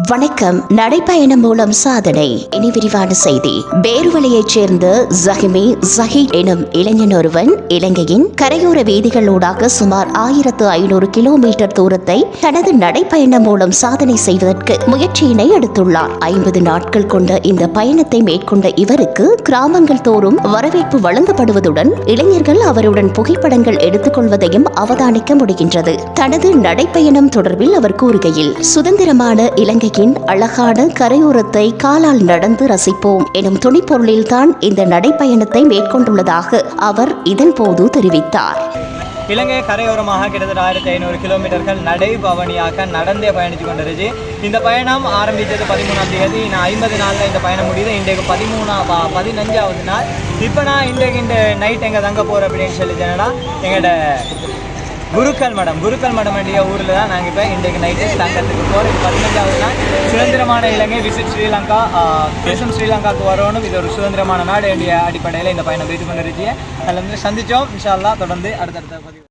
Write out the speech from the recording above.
வணக்கம். நடைப்பயணம் மூலம் சாதனை. இனி விரிவான செய்தி. பேருவலையைச் சேர்ந்த ஜஹிமி ஜஹீத் எனும் இளைஞன் ஒருவன் இலங்கையின் கரையோர வீதிகளூடாக சுமார் ஆயிரத்து ஐநூறு கிலோமீட்டர் தூரத்தை தனது நடைப்பயணம் மூலம் சாதனை செய்வதற்கு முயற்சியினை எடுத்துள்ளார். ஐம்பது நாட்கள் கொண்ட இந்த பயணத்தை மேற்கொண்ட இவருக்கு கிராமங்கள் தோறும் வரவேற்பு வழங்கப்படுவதுடன் இளைஞர்கள் அவருடன் புகைப்படங்கள் எடுத்துக் கொள்வதையும் அவதானிக்க முடிகின்றது. தனது நடைப்பயணம் தொடர்பில் அவர் கூறுகையில் சுதந்திரமான இலங்கை இலங்கையின் அழகான கரையோரத்தை காலால் நடந்து ரசிப்போம் எனும் துணிப்பொருளில்தான் இந்த நடைப்பயணத்தை மேற்கொண்டுள்ளதாக அவர் இதன் போது தெரிவித்தார். இலங்கை கரையோரமாக கிட்டத்தட்ட ஆயிரத்தி ஐநூறு கிலோமீட்டர்கள் நடை பவனியாக நடந்தே பயணித்து கொண்டிருச்சு இந்த பயணம் ஆரம்பித்தது பதிமூணாம் தேதி. நான் ஐம்பது நாளில் இந்த பயணம் முடியுது இன்றைக்கு பதிமூணா பதினஞ்சாவது நாள். இப்போ நான் இன்றைக்கு இந்த நைட் எங்கே தங்க போகிறேன் அப்படின்னு சொல்லி சொன்னா எங்களோட குருக்கள் மடம். குருக்கள் மடம் வேண்டிய ஊரில் தான் நாங்கள் இப்போ இன்றைக்கு நைட்டு தங்கத்துக்கு போகிறோம் பதினஞ்சாவது நாள் சுதந்திரமான இலங்கை விசிட் ஸ்ரீலங்கா தேசம் ஸ்ரீலங்காவுக்கு வரணும். இது ஒரு சுதந்திரமான நாடு வேண்டிய அடிப்படையில் இந்த பயணம் போயிட்டு கொண்டிருச்சு அதில் வந்து சந்தித்தோம் இன்ஷா தொடர்ந்து அடுத்தடுத்த பதிவு